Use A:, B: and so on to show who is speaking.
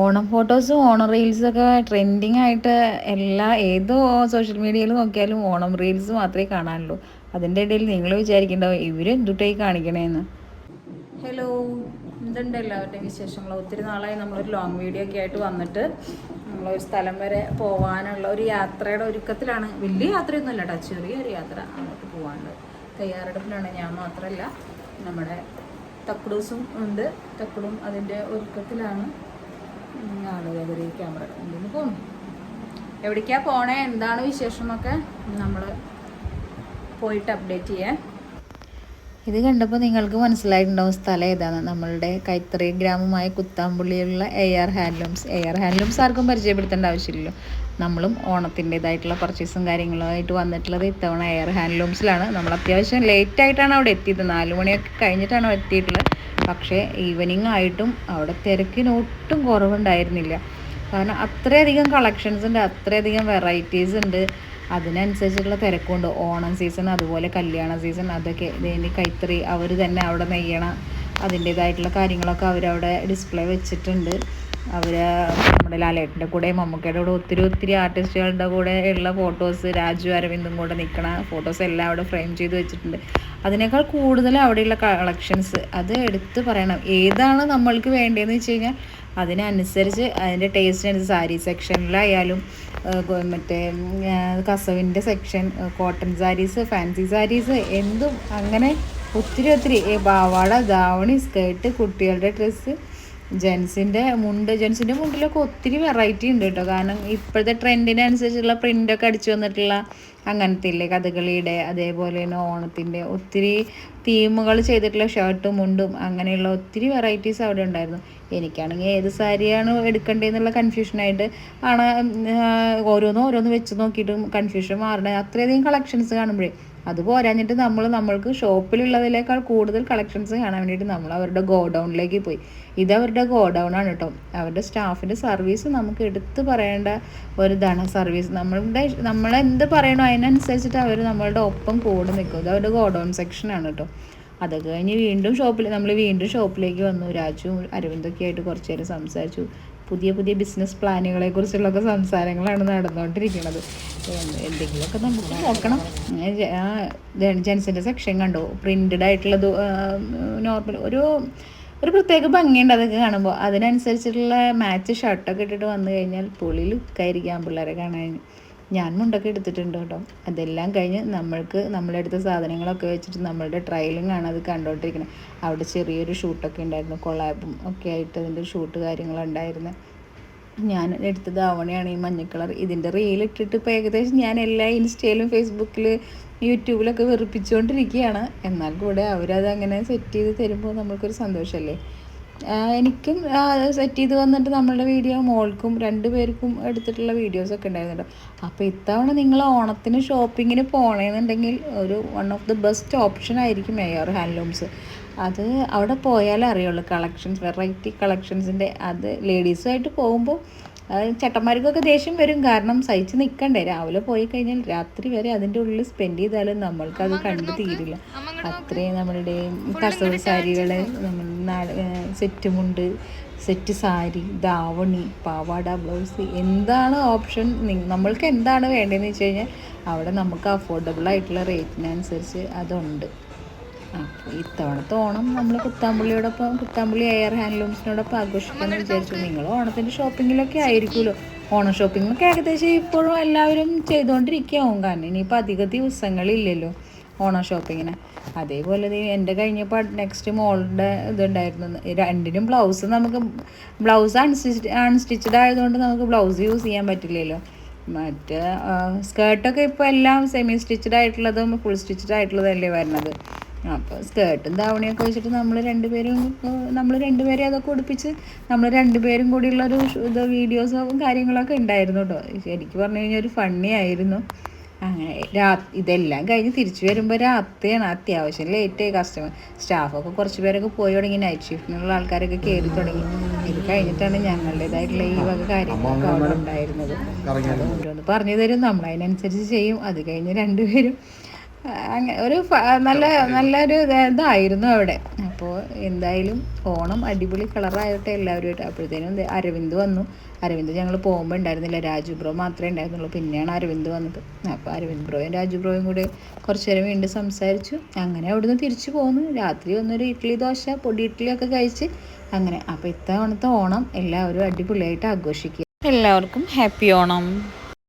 A: ഓണം ഫോട്ടോസും ഓണം റീൽസൊക്കെ ട്രെൻഡിങ് ആയിട്ട് എല്ലാ ഏതോ സോഷ്യൽ മീഡിയയിൽ നോക്കിയാലും ഓണം റീൽസ് മാത്രമേ കാണാനുള്ളൂ. അതിന്റെ ഇടയിൽ നിങ്ങൾ വിചാരിക്കേണ്ടാവും ഇവർ എന്തുട്ടായി കാണിക്കണേന്ന്? ഹലോ എന്തുണ്ട് എല്ലാവരുടെയും വിശേഷങ്ങൾ? ഒത്തിരി നാളായി നമ്മളൊരു ലോങ് വീഡിയോ ഒക്കെ ആയിട്ട് വന്നിട്ട് നമ്മളൊരു സ്ഥലം വരെ പോകാനുള്ള ഒരു യാത്രയുടെ ഒരുക്കത്തിലാണ്. വലിയ യാത്രയൊന്നുമല്ല കേട്ടോ ചെറിയൊരു യാത്ര അങ്ങോട്ട് പോകാനുണ്ട് തയ്യാറെടുപ്പിലാണ് ഞാൻ മാത്രമല്ല നമ്മുടെ തക്കുടൂസും ഉണ്ട്. തക്കുടും അതിന്റെ ഒരുക്കത്തിലാണ്. ആളുകൾ ക്യാമറ കൊണ്ടുവന്ന് പോകുന്നു എവിടേക്കാ പോണേ? എന്താണ് വിശേഷം വിശേഷമൊക്കെ? നമ്മൾ പോയിട്ട് അപ്ഡേറ്റ് ചെയ്യാൻ ഇത് കണ്ടപ്പോൾ നിങ്ങൾക്ക് മനസ്സിലായിട്ടുണ്ടാവും സ്ഥലം ഏതാണ്? നമ്മളുടെ കൈത്തറി ഗ്രാമമായ കുത്താമ്പുള്ളിയിലുള്ള A R handlooms A R handlooms ആർക്കും പരിചയപ്പെടുത്തേണ്ട ആവശ്യമില്ലല്ലോ. നമ്മളും ഓണത്തിന്റെതായിട്ടുള്ള പർച്ചേസും കാര്യങ്ങളുമായിട്ട് വന്നിട്ടുള്ളത് ഇത്തവണ എയർ ഹാൻഡ്ലൂംസിലാണ് നമ്മൾ അത്യാവശ്യം ലേറ്റ് ആയിട്ടാണ് അവിടെ എത്തിയത്. നാല് മണിയൊക്കെ കഴിഞ്ഞിട്ടാണ് എത്തിയിട്ടുള്ളത്. പക്ഷേ ഈവനിങ് ആയിട്ടും അവിടെ തിരക്കിന് ഒട്ടും കുറവുണ്ടായിരുന്നില്ല. കാരണം അത്രയധികം കളക്ഷൻസ് ഉണ്ട് അത്രയധികം വെറൈറ്റീസ് ഉണ്ട്. അതിനനുസരിച്ചുള്ള തിരക്കുണ്ട്. ഓണം സീസൺ അതുപോലെ കല്യാണ സീസൺ അതൊക്കെ ഇതേനി കൈത്തറി അവർ തന്നെ അവിടെ നെയ്യണ. അതിന്റേതായിട്ടുള്ള കാര്യങ്ങളൊക്കെ അവരവിടെ ഡിസ്പ്ലേ വെച്ചിട്ടുണ്ട്. അവർ നമ്മുടെ ലാലേട്ടന്റെ കൂടെ മമ്മൂക്കയുടെ കൂടെ ഒത്തിരി ഒത്തിരി ആർട്ടിസ്റ്റുകളുടെ കൂടെ ഉള്ള ഫോട്ടോസ് രാജു അരവിന്ദും കൂടെ നിൽക്കണ ഫോട്ടോസ് എല്ലാം അവിടെ ഫ്രെയിം ചെയ്ത് വെച്ചിട്ടുണ്ട്. അതിനേക്കാൾ കൂടുതൽ അവിടെയുള്ള കളക്ഷൻസ് അത് എടുത്ത് പറയണം. ഏതാണ് നമ്മൾക്ക് വേണ്ടതെന്ന് വെച്ച് കഴിഞ്ഞാൽ അതിനനുസരിച്ച് അതിന്റെ ടേസ്റ്റിനനുസരിച്ച് സാരി സെക്ഷനിലായാലും മറ്റേ കസവിന്റെ section cotton saris fancy saris എന്തും അങ്ങനെ ഒത്തിരി ഒത്തിരി പാവാട ധാവണി സ്കേർട്ട് കുട്ടികളുടെ ഡ്രസ്സ് ജെൻസിന്റെ മുണ്ട് ജെൻസിന്റെ മുണ്ടിലൊക്കെ ഒത്തിരി വെറൈറ്റി ഉണ്ട് കേട്ടോ കാരണം ഇപ്പോഴത്തെ ട്രെൻഡിനനുസരിച്ചുള്ള പ്രിന്റൊക്കെ അടിച്ചു വന്നിട്ടുള്ള അങ്ങനത്തെ ഇല്ലേ കഥകളിയുടെ അതേപോലെ തന്നെ ഓണത്തിന്റെ ഒത്തിരി തീമുകൾ ചെയ്തിട്ടുള്ള ഷർട്ടും മുണ്ടും അങ്ങനെയുള്ള ഒത്തിരി വെറൈറ്റീസ് അവിടെ ഉണ്ടായിരുന്നു. എനിക്കാണെങ്കിൽ ഏത് സാരിയാണ് എടുക്കേണ്ടതെന്നുള്ള കൺഫ്യൂഷനായിട്ട് ആണ് ഓരോന്നും ഓരോന്ന് വെച്ച് നോക്കിയിട്ടും കൺഫ്യൂഷൻ മാറണേ. അത്രയധികം കളക്ഷൻസ് കാണുമ്പോഴേ അത് പോരാഞ്ഞിട്ട് നമ്മൾ നമ്മൾക്ക് ഷോപ്പിലുള്ളതിനേക്കാൾ കൂടുതൽ കളക്ഷൻസ് കാണാൻ വേണ്ടിയിട്ട് നമ്മൾ അവരുടെ ഗോഡൗണിലേക്ക് പോയി. ഇത് അവരുടെ ഗോഡൗൺ ആണ് കേട്ടോ അവരുടെ സ്റ്റാഫിന്റെ സർവീസ് നമുക്ക് എടുത്തു പറയേണ്ട ഒരു ഇതാണ് സർവീസ് നമ്മളുടെ നമ്മളെന്ത് പറയണോ അതിനനുസരിച്ചിട്ട് അവർ നമ്മളുടെ ഒപ്പം കൂടെ നിൽക്കും ഇത് അവരുടെ ഗോഡൗൺ സെക്ഷനാണ് കേട്ടോ അത് കഴിഞ്ഞ് വീണ്ടും ഷോപ്പിൽ നമ്മൾ വീണ്ടും ഷോപ്പിലേക്ക് വന്നു. രാജു അരവിന്ദൊക്കെ ആയിട്ട് കുറച്ച് നേരം സംസാരിച്ചു. പുതിയ പുതിയ ബിസിനസ് പ്ലാനുകളെ കുറിച്ചുള്ളൊക്കെ സംസാരങ്ങളാണ് നടന്നുകൊണ്ടിരിക്കുന്നത് എന്തെങ്കിലുമൊക്കെ നമുക്ക് നോക്കണം. ജെൻസിന്റെ സെക്ഷൻ കണ്ടോ? പ്രിന്റഡ് ആയിട്ടുള്ളത് നോർമൽ ഒരു ഒരു പ്രത്യേക ഭംഗിയുണ്ട് അതൊക്കെ കാണുമ്പോൾ. അതിനനുസരിച്ചിട്ടുള്ള മാച്ച് ഷർട്ടൊക്കെ ഇട്ടിട്ട് വന്നു കഴിഞ്ഞാൽ പൊളി ലുക്കായിരിക്കാം പിള്ളേരെ കാണാൻ. ഞാൻ മുണ്ടൊക്കെ എടുത്തിട്ടുണ്ട് കേട്ടോ. അതെല്ലാം കഴിഞ്ഞ് നമ്മൾക്ക് നമ്മളെടുത്ത സാധനങ്ങളൊക്കെ വെച്ചിട്ട് നമ്മളുടെ ട്രയലും ആണ് അത് കണ്ടുകൊണ്ടിരിക്കണം അവിടെ ചെറിയൊരു ഷൂട്ടൊക്കെ ഉണ്ടായിരുന്നു. കൊളാബും ഒക്കെ ആയിട്ട് അതിന്റെ ഷൂട്ട് കാര്യങ്ങളുണ്ടായിരുന്നു ഞാൻ എടുത്ത ധാവണയാണ് ഈ മഞ്ഞ കളർ. ഇതിന്റെ റീലിട്ടിട്ട് ഇപ്പോൾ ഏകദേശം ഞാൻ എല്ലാ ഇൻസ്റ്റയിലും ഫേസ്ബുക്കിൽ യൂട്യൂബിലൊക്കെ വെറുപ്പിച്ചുകൊണ്ടിരിക്കുകയാണ് എന്നാൽ കൂടെ അവരത് അങ്ങനെ സെറ്റ് ചെയ്ത് തരുമ്പോൾ നമ്മൾക്കൊരു സന്തോഷമല്ലേ എനിക്കും സെറ്റ് ചെയ്ത് വന്നിട്ട് നമ്മളുടെ വീഡിയോ മോൾക്കും രണ്ട് പേർക്കും എടുത്തിട്ടുള്ള വീഡിയോസൊക്കെ ഉണ്ടായിരുന്നുണ്ട് അപ്പോൾ ഇത്തവണ നിങ്ങൾ ഓണത്തിന് ഷോപ്പിങ്ങിന് പോകണമെന്നുണ്ടെങ്കിൽ ഒരു one of the best option ആയിരിക്കും മേയർ ഹാൻഡ്ലൂംസ് അത് അവിടെ പോയാലേ അറിയുള്ളൂ. കളക്ഷൻസ് വെറൈറ്റി കളക്ഷൻസിന്റെ അത് ലേഡീസുമായിട്ട് പോകുമ്പോൾ ചേട്ടന്മാർക്കൊക്കെ ദേഷ്യം വരും. കാരണം സഹിച്ച് നിൽക്കണ്ടേ രാവിലെ പോയി കഴിഞ്ഞാൽ രാത്രി വരെ അതിന്റെ ഉള്ളിൽ സ്പെൻഡ് ചെയ്താലും അത് കണ്ടു തീരില്ല. അത്രയും നമ്മളുടെ കസവ് സാരികൾ നമ്മൾ സെറ്റ് മുണ്ട് സെറ്റ് സാരി ദാവണി പാവാട ബ്ലൗസ് എന്താണ് ഓപ്ഷൻ നമ്മൾക്ക് എന്താണ് വേണ്ടതെന്ന് വെച്ച് കഴിഞ്ഞാൽ അവിടെ നമുക്ക് അഫോർഡബിൾ ആയിട്ടുള്ള റേറ്റിനനുസരിച്ച് അതുണ്ട്. അപ്പോൾ ഇത്തവണത്തെ ഓണം നമ്മൾ കുത്താമ്പുള്ളിയോടൊപ്പം കുത്താമ്പുള്ളി എയർ ഹാൻഡ്ലൂംസിനോടൊപ്പം ആഘോഷിക്കാമെന്ന് വിചാരിച്ചു. നിങ്ങൾ ഓണത്തിന്റെ ഷോപ്പിങ്ങിലൊക്കെ ആയിരിക്കുമല്ലോ. ഓണം ഷോപ്പിങ്ങൊക്കെ ഏകദേശം ഇപ്പോഴും എല്ലാവരും ചെയ്തുകൊണ്ടിരിക്കുകയാവും. കാരണം ഇനിയിപ്പോൾ അധിക ദിവസങ്ങളില്ലല്ലോ ഓണം ഷോപ്പിങ്ങിന്. അതേപോലെ എന്റെ കഴിഞ്ഞപ്പോൾ നെക്സ്റ്റ് മോളുടെ ഇതുണ്ടായിരുന്നു. രണ്ടിനും ബ്ലൗസ് നമുക്ക് ബ്ലൗസ് അൺസ്റ്റിച്ച് അൺസ്റ്റിച്ചഡ് ആയതുകൊണ്ട് നമുക്ക് ബ്ലൗസ് യൂസ് ചെയ്യാൻ പറ്റില്ലല്ലോ. മറ്റേ സ്കേർട്ടൊക്കെ ഇപ്പോൾ എല്ലാം സെമി സ്റ്റിച്ചഡ് ആയിട്ടുള്ളതും ഫുൾ സ്റ്റിച്ചഡ് ആയിട്ടുള്ളതല്ലേ വരുന്നത് അപ്പോൾ സ്കേർട്ടും ദാവണിയൊക്കെ വെച്ചിട്ട് നമ്മൾ രണ്ടുപേരും നമ്മൾ രണ്ടുപേരെ അതൊക്കെ ഉടുപ്പിച്ച് നമ്മൾ രണ്ടുപേരും കൂടിയുള്ളൊരു ഇത് വീഡിയോസും കാര്യങ്ങളൊക്കെ ഉണ്ടായിരുന്നു കേട്ടോ ശരിക്കും പറഞ്ഞു കഴിഞ്ഞാൽ ഒരു ഫണ്ണി ആയിരുന്നു. അങ്ങനെ രാ ഇതെല്ലാം കഴിഞ്ഞ് തിരിച്ചു വരുമ്പോൾ രാത്രിയാണ് അത്യാവശ്യം ലേറ്റ് ആയി കസ്റ്റമർ സ്റ്റാഫൊക്കെ കുറച്ച് പേരൊക്കെ പോയി തുടങ്ങി നൈറ്റ് ഷിഫ്റ്റിനുള്ള ആൾക്കാരൊക്കെ കയറി തുടങ്ങി. ഇത് കഴിഞ്ഞിട്ടാണ് ഞങ്ങളുടേതായിട്ടുള്ള ഈ വക കാര്യങ്ങളൊക്കെ അവിടെ ഉണ്ടായിരുന്നത്. ഓരോന്ന് പറഞ്ഞു തരും നമ്മളതിനനുസരിച്ച് ചെയ്യും. അത് കഴിഞ്ഞ് രണ്ടുപേരും ഒരു നല്ല നല്ലൊരു ഇതായിരുന്നു അവിടെ. അപ്പോൾ എന്തായാലും ഓണം അടിപൊളി കളറായിട്ട് എല്ലാവരും അപ്പോഴത്തേനും അരവിന്ദ് വന്നു. അരവിന്ദ് ഞങ്ങൾ പോകുമ്പോൾ ഉണ്ടായിരുന്നില്ല രാജു ബ്രോ മാത്രമേ ഉണ്ടായിരുന്നുള്ളൂ പിന്നെയാണ് അരവിന്ദ് വന്നത്. അപ്പോൾ അരവിന്ദ് ബ്രോയും രാജു ബ്രോയും കൂടെ കുറച്ച് നേരം വീണ്ടും സംസാരിച്ചു. അങ്ങനെ അവിടുന്ന് തിരിച്ചു പോന്നു. രാത്രി വന്നൊരു ഇഡ്ഡലി ദോശ പൊടി ഇഡ്ഡലിയൊക്കെ കഴിച്ച് അങ്ങനെ. അപ്പോൾ ഇത്തവണത്തെ ഓണം എല്ലാവരും അടിപൊളിയായിട്ട് ആഘോഷിക്കുക. എല്ലാവർക്കും ഹാപ്പി ഓണം.